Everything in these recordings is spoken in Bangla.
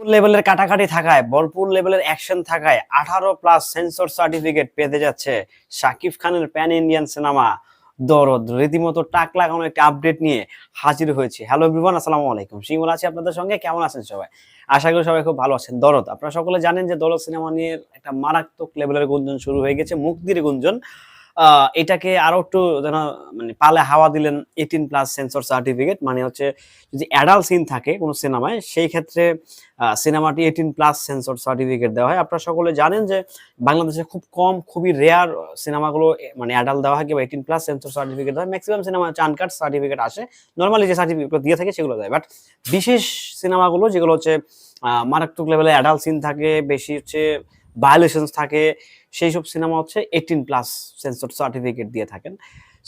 লেভেলের কাটাকাটি থাকায় বলপুর লেভেলের অ্যাকশন থাকায় আঠারো প্লাস সেন্সর সার্টিফিকেট পেতে যাচ্ছে শাকিব খানের প্যান ইন্ডিয়ান সিনেমা দরদ, রীতিমতো টাক লাগানো একটা আপডেট নিয়ে হাজির হয়েছে। হ্যালো এভরিওয়ান আসসালামু আলাইকুম। শিমুল আছি আপনাদের সঙ্গে, কেমন আছেন সবাই? আশা করি সবাই খুব ভালো আছেন। দরদ, আপনারা সকলে জানেন যে দরদ সিনেমা নিয়ে একটা মারাত্মক লেভেলের গুঞ্জন শুরু হয়ে গেছে, মুক্তির গুঞ্জন। এটাকে আরও একটু যেন মানে পালে হাওয়া দিলেন এইটিন প্লাস সেন্সর সার্টিফিকেট মানে হচ্ছে যদি অ্যাডাল্ট সিন থাকে কোনো সিনেমায়, সেই ক্ষেত্রে সিনেমাটি এইটিন প্লাস সেন্সর সার্টিফিকেট দেওয়া হয়। আপনারা সকলে জানেন যে বাংলাদেশে খুব কম, খুবই রেয়ার সিনেমাগুলো মানে অ্যাডাল্ট দেওয়া হয়, কিংবা এইটিন প্লাস সেন্সর সার্টিফিকেট দেওয়া হয়। ম্যাক্সিমাম সিনেমা চান কার্ড সার্টিফিকেট আসে। নর্মালি যে সার্টিফিকেট দিয়ে থাকে সেগুলো দেয়। বাট বিশেষ সিনেমাগুলো যেগুলো হচ্ছে মারাত্মক লেভেলে অ্যাডাল্ট সিন থাকে, বেশি হচ্ছে ভায়োলেশনস থাকে, সেই সব সিনেমা হচ্ছে এইটিন প্লাস সেন্সর সার্টিফিকেট দিয়ে থাকেন।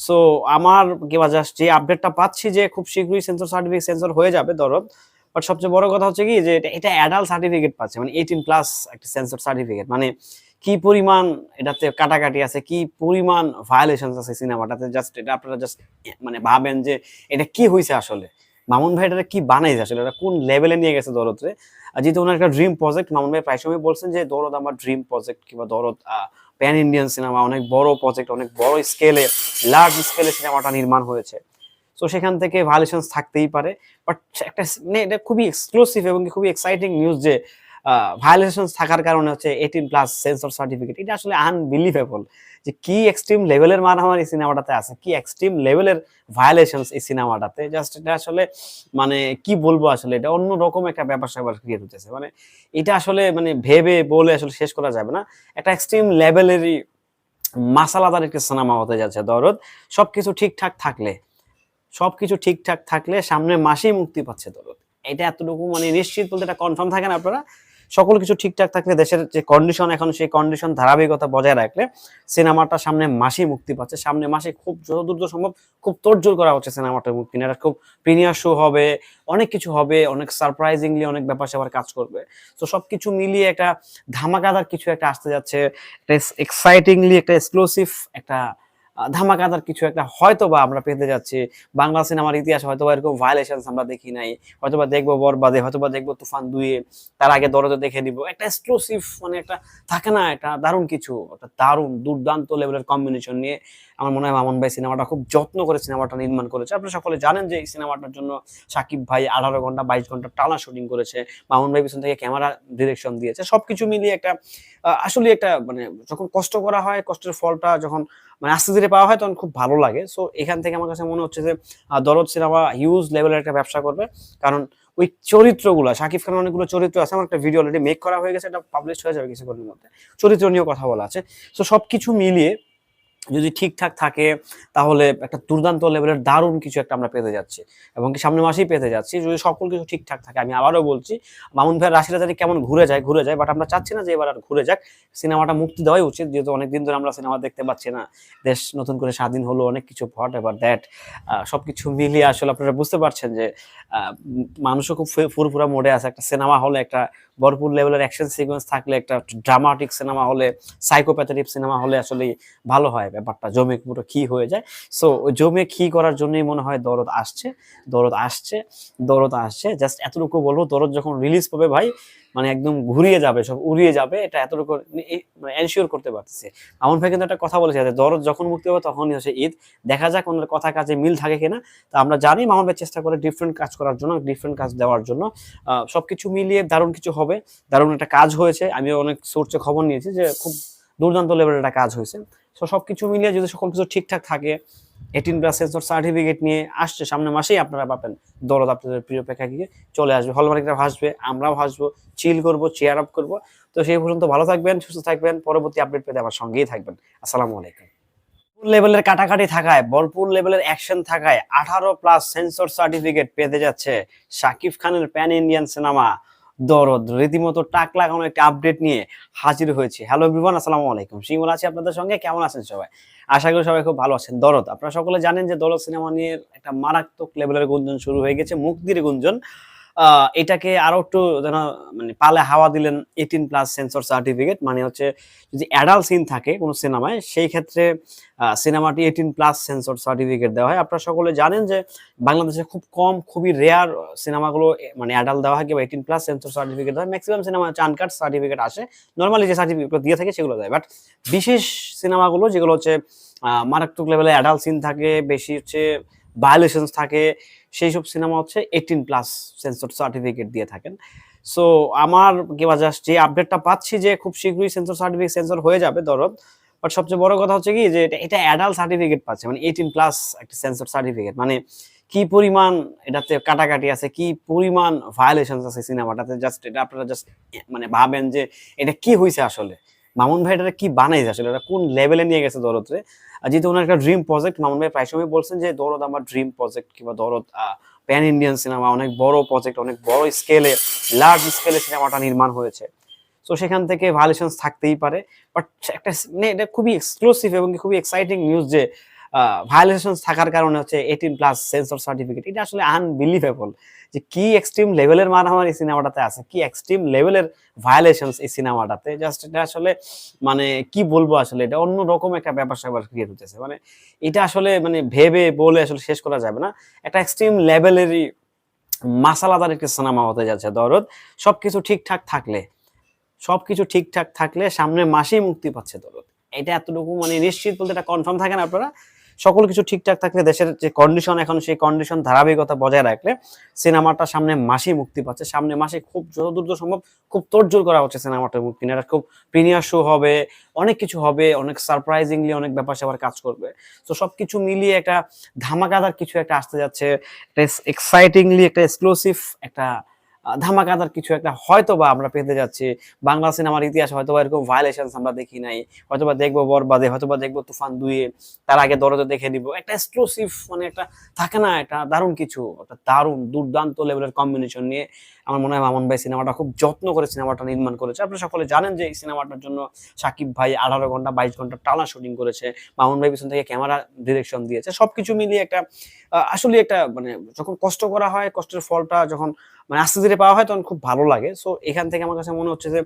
সো আমার কিংবা জাস্ট যে আপডেটটা পাচ্ছি যে খুব শীঘ্রই সেন্সর সার্টিফিকেট সেন্সর হয়ে যাবে দরদ বাট সবচেয়ে বড় কথা হচ্ছে কি যে এটা অ্যাডাল্ট সার্টিফিকেট পাচ্ছে মানে এইটিন প্লাস একটা সেন্সর সার্টিফিকেট মানে কি পরিমাণ এটাতে কাটাকাটি আছে, কি পরিমাণ ভায়োলেশন আছে সিনেমাটাতে জাস্ট এটা আপনারা জাস্ট মানে ভাবেন যে এটা কি হয়েছে আসলে। মামুন ভাই এটা কি বানাইছে আসলে? এটা কোন লেভেলে নিয়ে গেছে দরদরে যেহেতু ওনার একটা ড্রিম প্রজেক্ট মামুন ভাই প্রায় সময় বলছেন যে দরদ আমার ড্রিম প্রজেক্ট কিংবা দরদ প্যান ইন্ডিয়ান সিনেমা অনেক বড় প্রজেক্ট অনেক বড় স্কেলে লার্জ স্কেলে সিনেমাটা নির্মাণ হয়েছে। তো সেখান থেকে ভায়োলেশন থাকতেই পারে। বাট একটা মানে এটা খুবই এক্সক্লুসিভ এবং খুবই এক্সাইটিং নিউজ যে ভায়োলেশনস থাকার কারণে হচ্ছে এইটিন প্লাস সেন্সর সার্টিফিকেট এটা আসলে আনবিলিভেবল যে কি এক্সট্রিম লেভেলের মারামারি সিনেমাটাতে আছে, কি এক্সট্রিম লেভেলের ভায়োলেশনস এই সিনেমাটাতে জাস্ট এটা আসলে মানে কি বলব আসলে, এটা অন্য রকম একটা ব্যাপার স্যাপার ক্রিয়েট হতেছে মানে এটা আসলে মানে ভেবে বলে আসলে শেষ করা যাবে না। একটা এক্সট্রিম লেভেলেরই মাসালাদার একটা সিনেমা হতে যাচ্ছে দরদ। সবকিছু ঠিকঠাক থাকলে, সবকিছু ঠিকঠাক থাকলে সামনে মাসেই মুক্তি পাচ্ছে দরদ। এটা এতটুকু মানে নিশ্চিত বলতে এটা কনফার্ম থাকে না আপনারা? সকল কিছু ঠিকঠাক থাকলে দেশের যে কন্ডিশন এখন সেই কন্ডিশন ধারাবাহিকতা বজায় রাখলে সিনেমাটা সামনে মাসেই মুক্তি পাচ্ছে। সামনে মাসে খুব যত দ্রুত সম্ভব খুব তোড়জোড় করা হচ্ছে সিনেমাটার মুক্তি এটা খুব প্রিমিয়ার শো হবে, অনেক কিছু হবে, অনেক সারপ্রাইজিংলি অনেক ব্যাপার স্যাপার কাজ করবে। তো সবকিছু মিলিয়ে একটা ধামাকাদার কিছু একটা আসতে যাচ্ছে। একটা এক্সাইটিংলি একটা এক্সক্লুসিভ একটা ধামাকাদার কিছু একটা হয়তো বা আমরা পেতে যাচ্ছি। বাংলা সিনেমার ইতিহাস হয়তো বা এরকম ভায়োলেশন আমরা দেখি নাই। হয়তো বা দেখব বরবাদে হয়তো বা দেখব তুফান দুয়ে তার আগে দরজা দেখে নিব। একটা এক্সক্লুসিভ মানে একটা থাকে না, একটা দারুণ কিছু, একটা দারুণ দুর্দান্ত লেভেলের কম্বিনেশন নিয়ে আমার মনে হয় মামুন ভাই সিনেমাটা খুব যত্ন করে সিনেমাটা নির্মাণ করেছে। আপনারা সকলে জানেন যে এই সিনেমাটার জন্য সাকিব ভাই আঠারো ঘণ্টা বাইশ ঘণ্টা টানা শুটিং করেছে। মামুন ভাই পিছন থেকে ক্যামেরা ডিরেকশন দিয়েছে। সবকিছু মিলিয়ে একটা আসলে একটা মানে যখন কষ্ট করা হয়, কষ্টের ফলটা যখন মানে আস্তে ধীরে পাওয়া হয় তখন খুব ভালো লাগে। সো এখান থেকে আমার কাছে মনে হচ্ছে যে দরদ সিনেমা হিউজ লেভেলের একটা ব্যবসা করবে। কারণ ওই চরিত্রগুলো শাকিব খানের অনেকগুলো চরিত্র আছে, আমার একটা ভিডিও অলরেডি মেক করা হয়ে গেছে, এটা পাবলিশ হয়ে যাবে কিছুক্ষণের মধ্যে। চরিত্র নিয়েও কথা বলা আছে। সো সব কিছু মিলিয়ে যদি ঠিকঠাক থাকে, তাহলে একটা দুর্দান্ত লেভেলের দারুণ কিছু একটা আমরা পেতে যাচ্ছি। এবং কি সামনে মাসেই পেতে যাচ্ছি। যদি সকল কিছু ঠিকঠাক থাকে, আমি আবারও বলছি, মামুন ভাইয়ের রাশিটা জানি কেমন ঘুরে যায় ঘুরে যায় বাট আমরা চাচ্ছি না যে এবার আর ঘুরে যাক। সিনেমাটা মুক্তি দেওয়াই উচিত, যেহেতু অনেকদিন ধরে আমরা সিনেমা দেখতে পাচ্ছি না। দেশ নতুন করে স্বাধীন হলো, অনেক কিছু ভট এবার দ্যাট। সব কিছু মিলিয়ে আসলে আপনারা বুঝতে পারছেন যে মানুষও খুব ফুরফুরা মোডে আছে। একটা সিনেমা হলে একটা ভরপুর লেভেলের অ্যাকশন সিকোয়েন্স থাকলে একটা ড্রামাটিক সিনেমা হলে সাইকোপ্যাথেটিক সিনেমা হলে আসলে ভালো হয় ব্যাপারটা। জমে পুরো কি হয়ে যায়? সো জমে কি করার জন্যই মনে হয় দরদ আসছে দরদ আসছে দরদ আসছে। জাস্ট এতটুকু বলব, দরদ যখন রিলিজ পাবে ভাই মানে একদম ঘুরিয়ে যাবে, সব উড়িয়ে যাবে, এটা এতটুকু এনশিওর করতে পারতেছে। আমন ভাই কিন্তু একটা কথা বলেছে যে দরদ যখন মুক্তি হবে তখনই হচ্ছে ঈদ। দেখা যাক ওনার কথা কাজে মিল থাকে কিনা। তা আমরা জানি মামুন ভাই চেষ্টা করে ডিফারেন্ট কাজ করার জন্য ডিফারেন্ট কাজ দেওয়ার জন্য। সবকিছু মিলিয়ে দারুণ কিছু হবে। দারুণ একটা কাজ হয়েছে। আমি অনেক সোর্সে খবর নিয়েছি যে খুব দুর্দান্ত লেভেলের একটা কাজ হয়েছে। তো সবকিছু মিলিয়ে যদি সকল কিছু ঠিকঠাক থাকে এইটিন প্লাস সেন্সর সার্টিফিকেট নিয়ে আসছে সামনে মাসেই আপনারা পাবেন। দরদ আপনাদের প্রিয় প্রেক্ষাগৃহে চলে আসবে। হলমার্কটা হাসবে, আমরাও হাসবো, চিল করব চেয়ার আপ করব। তো সেই পর্যন্ত ভালো থাকবেন, সুস্থ থাকবেন, পরবর্তী আপডেট পেতে আমার সঙ্গেই থাকবেন। আসসালামু আলাইকুম। লেভেলের কাটাকাটি থাকায়, বলপুর লেভেলের অ্যাকশন থাকায় আঠারো প্লাস সেন্সর সার্টিফিকেট পেতে যাচ্ছে শাকিব খানের প্যান ইন্ডিয়ান সিনেমা দরদ, রীতিমতো টাক লাগানো একটা আপডেট নিয়ে হাজির হয়েছে। হ্যালো বিভান আসসালামু আলাইকুম। শিমুল আছি আপনাদের সঙ্গে, কেমন আছেন সবাই? আশা করি সবাই খুব ভালো আছেন। দরদ, আপনারা সকলে জানেন যে দরদ সিনেমা নিয়ে একটা মারাত্মক লেভেলের গুঞ্জন শুরু হয়ে গেছে মুক্তির গুঞ্জন। এটাকে আরও একটু যেন মানে পালে হাওয়া দিলেন এইটিন প্লাস সেন্সর সার্টিফিকেট মানে হচ্ছে যদি অ্যাডাল্ট সিন থাকে কোনো সিনেমায়, সেই ক্ষেত্রে সিনেমাটি এইটিন প্লাস সেন্সর সার্টিফিকেট দেওয়া হয়। আপনারা সকলে জানেন যে বাংলাদেশে খুব কম, খুবই রেয়ার সিনেমাগুলো মানে অ্যাডাল্ট দেওয়া হয় কিংবা এইটিন প্লাস সেন্সর সার্টিফিকেট দেওয়া হয়। ম্যাক্সিমাম সিনেমা কার্ড সার্টিফিকেট আসে। নর্মালি যে সার্টিফিকেট দিয়ে থাকে সেগুলো দেয়। বাট বিশেষ সিনেমাগুলো যেগুলো হচ্ছে মারাত্মক লেভেলে অ্যাডাল্ট সিন থাকে, বেশি হচ্ছে ভায়োলেশন থাকে সেই সব সিনেমা হচ্ছে এইটিন প্লাস সেন্সর সার্টিফিকেট দিয়ে থাকেন। সো আমার কিংবা জাস্ট যে আপডেটটা পাচ্ছি যে খুব শীঘ্রই সেন্সর সার্টিফিকেট সেন্সর হয়ে যাবে দরদ বাট সবচেয়ে বড় কথা হচ্ছে কি যে এটা এটা অ্যাডাল্ট সার্টিফিকেট পাচ্ছে মানে এইটিন প্লাস একটা সেন্সর সার্টিফিকেট মানে কি পরিমাণ এটাতে কাটাকাটি আছে, কি পরিমাণ ভায়োলেশন আছে সিনেমাটাতে জাস্ট এটা আপনারা জাস্ট মানে ভাবেন যে এটা কি হয়েছে আসলে। মামুন ভাই এটা কি বানাইছে আসলে? এটা কোন লেভেলে নিয়ে গেছে দরদরে আর যেহেতু ওনার একটা ড্রিম প্রজেক্ট মামুন ভাই প্রায় সময় বলছেন যে দরদ আমার ড্রিম প্রজেক্ট কিংবা দরদ প্যান ইন্ডিয়ান সিনেমা অনেক বড় প্রজেক্ট অনেক বড় স্কেলে লার্জ স্কেলে সিনেমাটা নির্মাণ হয়েছে। তো সেখান থেকে ভায়োলেশনস থাকতেই পারে। বাট একটা মানে এটা খুবই এক্সক্লুসিভ এবং খুবই এক্সাইটিং নিউজ যে ভায়োলেশনস থাকার কারণে হচ্ছে এইটিন প্লাস সেন্সর সার্টিফিকেট এটা আসলে আনবিলিভেবল যে কি এক্সট্রিম লেভেলের মারামারি এই সিনেমাটাতে আছে, কি এক্সট্রিম লেভেলের ভায়োলেশনস এই সিনেমাটাতে জাস্ট এটা আসলে মানে কি বলব আসলে? এটা অন্য রকম একটা ব্যাপার স্যাপার ক্রিয়েট হতেছে মানে এটা আসলে মানে ভেবে বলে আসলে শেষ করা যাবে না। একটা এক্সট্রিম লেভেলেরই মাসালাদার একটা সিনেমা হতে যাচ্ছে দরদ। সবকিছু ঠিকঠাক থাকলে সব কিছু ঠিকঠাক থাকলে সামনে মাসেই মুক্তি পাচ্ছে দরদ। এটা এতটুকু মানে নিশ্চিত বলতে এটা কনফার্ম থাকে না আপনারা? সকল কিছু ঠিকঠাক থাকলে দেশের যে কন্ডিশন এখন সেই কন্ডিশন ধারাবাহিকতা বজায় রাখলে সিনেমাটা সামনে মাসেই মুক্তি পাচ্ছে। সামনে মাসে খুব যতদূর সম্ভব খুব তোড়জোড় করা হচ্ছে সিনেমাটার মুক্তি নিয়ে। খুব প্রিমিয়ার শো হবে, অনেক কিছু হবে, অনেক সারপ্রাইজিংলি অনেক ব্যাপার স্যাপার কাজ করবে। তো সবকিছু মিলিয়ে একটা ধামাকাদার কিছু একটা আসতে যাচ্ছে। এক্সাইটিংলি একটা এক্সক্লুসিভ একটা ধামাকাদার কিছু একটা হয়তো বা আমরা পেতে যাচ্ছি। বাংলা সিনেমার ইতিহাসে হয়তো এরকম ভায়োলেশন আমরা দেখি নাই। হয়তো বা দেখব বরবাদে হয়তো বা দেখব তুফান দুয়ে তার আগে দরজা দেখে নিব। একটা এক্সক্লুসিভ মানে একটা থাকে না, একটা দারুণ কিছু, একটা দারুণ, দুর্দান্ত লেভেলের কম্বিনেশন নিয়ে আমার মনে হয় মামুন ভাই সিনেমাটা খুব যত্ন করে সিনেমাটা নির্মাণ করেছে। আপনারা সকলে জানেন যে এই সিনেমাটার জন্য সাকিব ভাই আঠারো ঘণ্টা, বাইশ ঘণ্টা টানা শুটিং করেছে। মামুন ভাই পিছন থেকে ক্যামেরা ডিরেকশন দিয়েছে। সবকিছু মিলিয়ে একটা আসলে একটা মানে যখন কষ্ট করা হয়, কষ্টের ফলটা যখন মানে আস্তে ধীরে পাওয়া হয়, তখন খুব ভালো লাগে। সো এখান থেকে আমার কাছে মনে হচ্ছে যে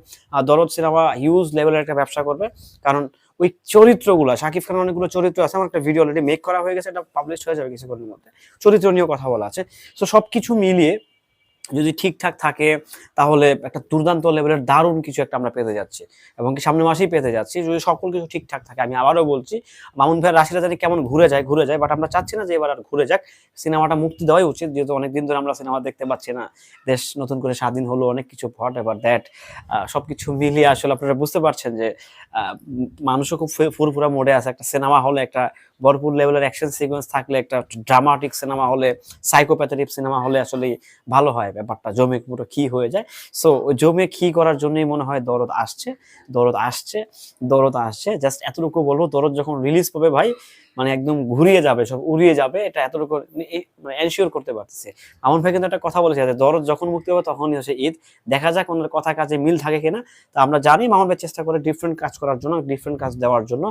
দরদ সিনেমা হিউজ লেভেলের একটা ব্যবসা করবে। কারণ ওই চরিত্রগুলো শাকিব খানের অনেকগুলো চরিত্র আছে, আমার একটা ভিডিও অলরেডি মেক করা হয়ে গেছে, এটা পাবলিশ হয়ে যাবে কিছুক্ষণের মধ্যে। চরিত্র নিয়েও কথা বলা আছে। সো সব কিছু মিলিয়ে যদি ঠিকঠাক থাকে, তাহলে একটা দুর্দান্ত লেভেলের দারুণ কিছু একটা আমরা পেতে যাচ্ছি। এবং কি সামনে মাসেই পেতে যাচ্ছি। যদি সকল কিছু ঠিকঠাক থাকে, আমি আবারও বলছি, মামুন ভাইয়ের রাশিটা জানি কেমন ঘুরে যায় ঘুরে যায় বাট আমরা চাচ্ছি না যে এবার আর ঘুরে যাক। সিনেমাটা মুক্তি দেওয়াই উচিত, যেহেতু অনেকদিন ধরে আমরা সিনেমা দেখতে পাচ্ছি না। দেশ নতুন করে স্বাধীন হলো, অনেক কিছু ভট এবার দ্যাট সব কিছু মিলিয়ে আসলে আপনারা বুঝতে পারছেন যে মানুষও খুব ফুরফুরা মোডে আছে। একটা সিনেমা হলে একটা ভরপুর লেভেলের অ্যাকশন সিকোয়েন্স থাকলে একটা ড্রামাটিক সিনেমা হলে সাইকোপ্যাথেটিক সিনেমা হলে আসলে ভালো হয়। ব্যাপারটা জমে পুরো কি হয়ে যায়। সো জমে কি করার জন্যই মনে হয় দরদ আসছে দরদ আসছে দরদ আসছে। জাস্ট এতটুকু বলব, দরদ যখন রিলিজ পাবে ভাই মানে একদম ঘুরিয়ে যাবে, সব উড়িয়ে যাবে, এটা এতটুকু এনশিওর করতে পারতেছে। আমন ভাই কিন্তু একটা কথা বলেছে, যে দরদ যখন মুক্তি হবে তখনই হচ্ছে ঈদ। দেখা যাক ওনার কথা কাজে মিল থাকে কিনা। তা আমরা জানি মামুন ভাই চেষ্টা করে ডিফারেন্ট কাজ করার জন্য ডিফারেন্ট কাজ দেওয়ার জন্য।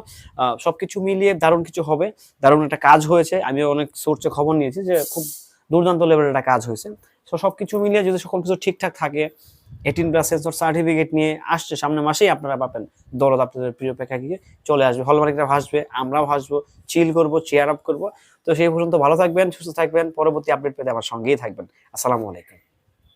সবকিছু মিলিয়ে দারুণ কিছু হবে, দারুণ একটা কাজ হয়েছে। আমি অনেক সোর্সে খবর নিয়েছি যে খুব দুর্দান্ত লেভেলের একটা কাজ হয়েছে। তো সবকিছু মিলিয়ে যদি সকল কিছু ঠিকঠাক থাকে এটিন প্লাস সেন্সর সার্টিফিকেট নিয়ে আসছে, সামনে মাসেই আপনারা পাবেন দরদ আপনাদের প্রিয় পেখা গিয়ে চলে আসবে। হলমার্করা ভাসবে, আমরাও হাসবো চিল করব চেয়ার আপ করব। তো সেই পর্যন্ত ভালো থাকবেন, সুস্থ থাকবেন, পরবর্তী আপডেট পেতে আমার সঙ্গেই থাকবেন। আসসালামু আলাইকুম।